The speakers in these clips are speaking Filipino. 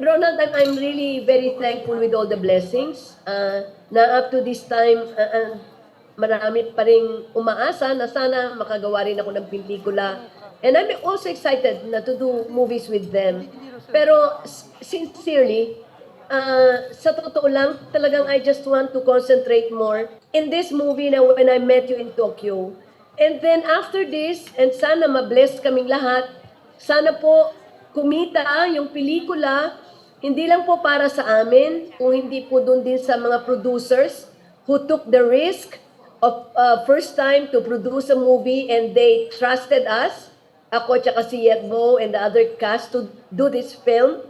Ronald, I'm, I'm really very thankful with all the blessings uh, na up to this time, uh, uh, marami pa rin umaasa na sana makagawa rin ako ng pelikula. And I'm also excited na to do movies with them. Pero sincerely, uh, sa totoo lang, talagang I just want to concentrate more in this movie na when I met you in Tokyo. And then after this, and sana ma-bless kaming lahat, sana po kumita yung pelikula, hindi lang po para sa amin, kung hindi po dun din sa mga producers who took the risk of uh, first time to produce a movie and they trusted us, ako tsaka si Yetbo and the other cast to do this film.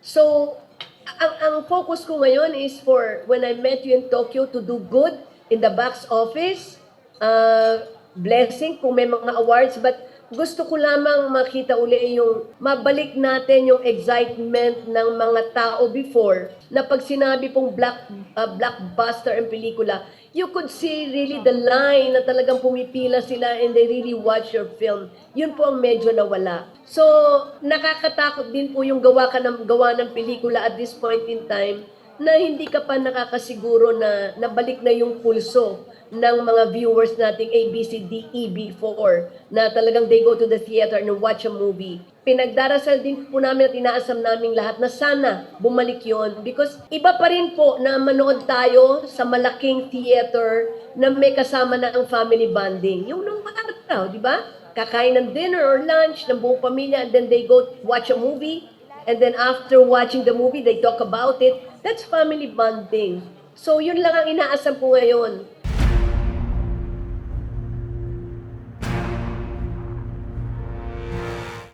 So, ang, ang focus ko ngayon is for when I met you in Tokyo to do good in the box office, uh, blessing kung may mga awards, but gusto ko lamang makita uli yung mabalik natin yung excitement ng mga tao before na pag sinabi pong black, uh, blockbuster ang pelikula, you could see really the line na talagang pumipila sila and they really watch your film. Yun po ang medyo nawala. So, nakakatakot din po yung gawa ka ng gawa ng pelikula at this point in time na hindi ka pa nakakasiguro na nabalik na yung pulso ng mga viewers nating A, B, C, D, E, B4 na talagang they go to the theater and watch a movie. Pinagdarasal din po namin at inaasam namin lahat na sana bumalik yon because iba pa rin po na manood tayo sa malaking theater na may kasama na ang family bonding. Yung nung araw, di ba? Kakain ng dinner or lunch ng buong pamilya and then they go watch a movie and then after watching the movie, they talk about it. That's family bonding. So, yun lang ang inaasam ko ngayon.